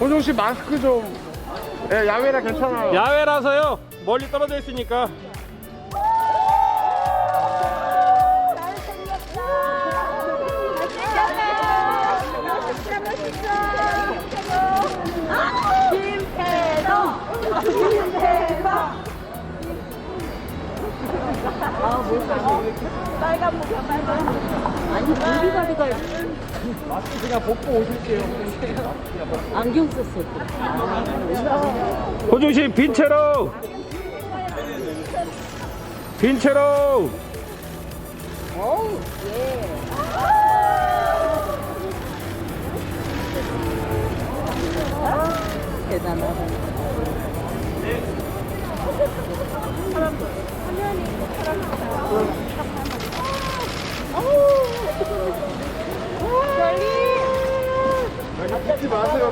호종 씨 마스크 좀. 예, 야외라 괜찮아요. 야외라서요. 멀리 떨어져 있으니까. 마스크 그냥 벗고 오실게요. 안경 썼어. 호중 씨 빈 채로. 빈 채로.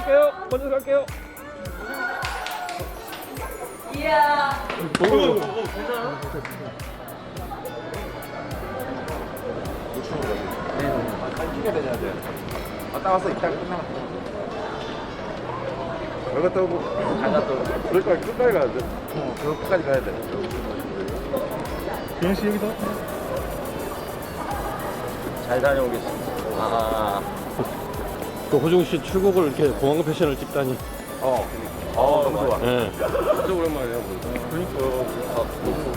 저희 먼저 들어갈게요. 먼저 들어갈게요. 왔다 와서 이따 끝나. 잘 갔다 오고. 잘 갔다. 그럴까 끝까지 가야 돼. 어, 그 끝까지 가야 돼. 기현 씨 여기서. 잘 다녀오겠습니다. 아, 또 호중 씨 출국을 이렇게 공항 패션을 찍다니. 어. 어, 너무 좋아. 예. 진짜 오랜만이야. 그러니까.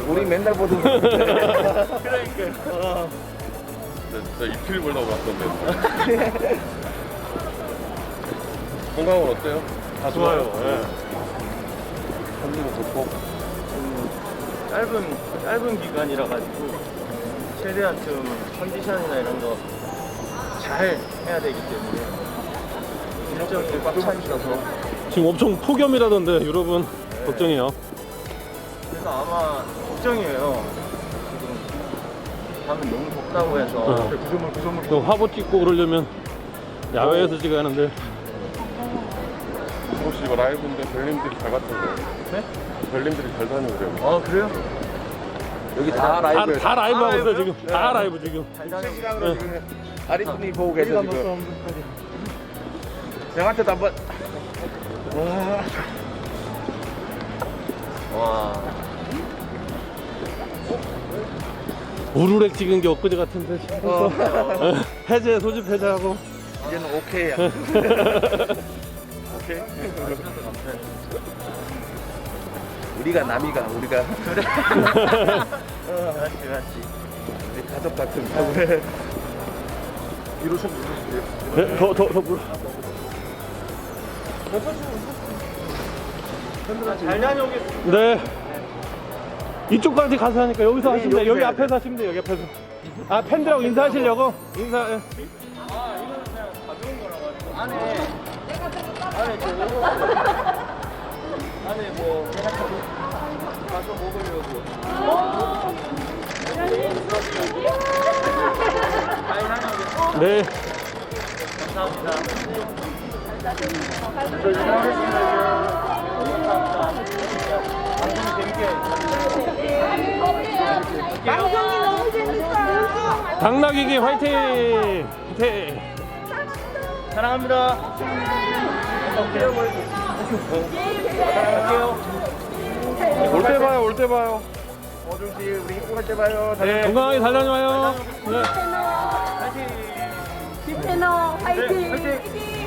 우리 맨날 보던. 그러니까. 나 이틀 보려고 왔던데. 건강은 어때요? 다 좋아요. 예. 한숨은 좋고. 짧은, 짧은 기간이라 가지고, 최대한 좀 컨디션이나 이런 거 잘 해야 되기 때문에, 일정이 꽉차 있어서, 지금 엄청 폭염이라던데 유럽은 걱정이에요. 그래서 아마 걱정이에요. 지금 밤에 너무 덥다고 해서, 어. 구조물 구조물. 또 화보 찍고 그러려면 야외에서 찍어야 하는데 혹시 이거 라이브인데 별님들이 잘 갔던데. 네? 별님들이 잘 다녀오래요. 아, 그래요? 여기 다 다, 라이브. 다 라이브 하고 있어요? 지금. 다 라이브 지금. 시간으로 지금 아리분이 보고 계셔 지금. 형한테도 한번. 와. 와. 우르렉 찍은 게 엊그제 같은데 어. 어, 해제 소집 해제하고 이제는 오케이야. 오케이. 우리가 남이가 우리가 맞지, 맞지. 우리 가족 같은 뒤로 좀 누르실게요. 네, 더, 더, 더 물어. 잘 다녀오겠습니다. 네. 이쪽까지 가서 하니까 여기서 하시면 돼요. 여기 앞에서 하시면 돼요. 여기 앞에서. 아 팬들하고 인사하시려고? 인사. 예. 안에 안에 그 오버 안에 뭐 가서 먹으려고 잘 다녀오겠습니다. 네. 감사합니다. 방송이 너무 재밌어요. 당나귀기 화이팅! 화이팅! 사랑합니다. 네, 때 봐요. 어준 씨, 우리 행복할 때 봐요. 네. 건강하게 잘 다녀와요. 네. 디페너 화이팅! 화이팅!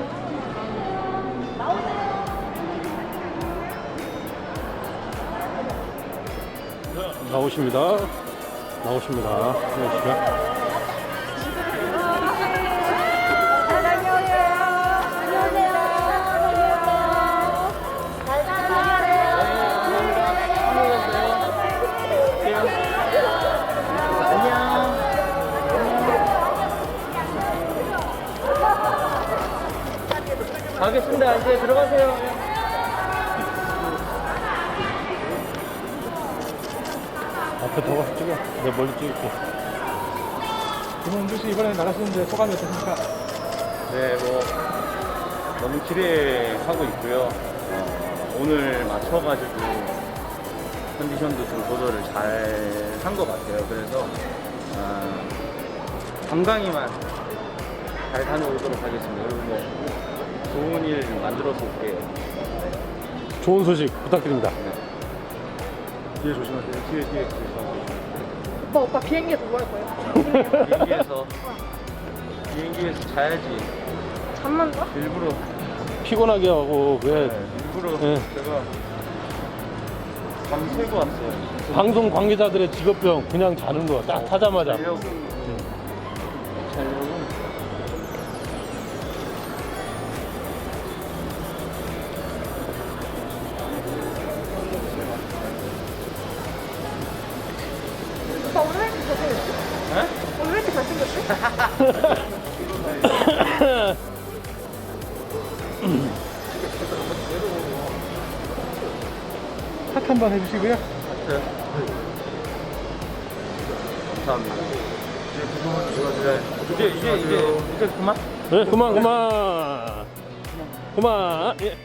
나오십니다. 나오십니다. 나오시면. 가겠습니다. 이제 들어가세요. 앞에 더 가서 찍어. 내가 멀리 찍을게. 김원준 씨 이번에 나가시는데 소감이 어떠십니까? 네, 뭐 너무 기대하고 있고요. 어, 오늘 맞춰가지고 컨디션도 좀 조절을 잘 한 것 같아요. 그래서 아, 건강히만 잘 다녀오도록 하겠습니다. 그리고 뭐 좋은 일 만들어서 올게요. 좋은 소식 부탁드립니다. 뒤에 조심하세요. 뒤에, 뒤에. 오빠 오빠 비행기에서 뭐 할 거예요? 비행기에서 비행기에서 자야지. 잠만 자? 일부러 피곤하게 하고 왜 네, 일부러 네. 제가 밤새고 왔어요. 방송 관계자들의 직업병 그냥 자는 거딱 타자마자 자려고 자려고 핫 한 번 해주시고요. 네. 감사합니다. 네. 이제 이제 이제 이제 그만. 네, 그만 그만 그만 예.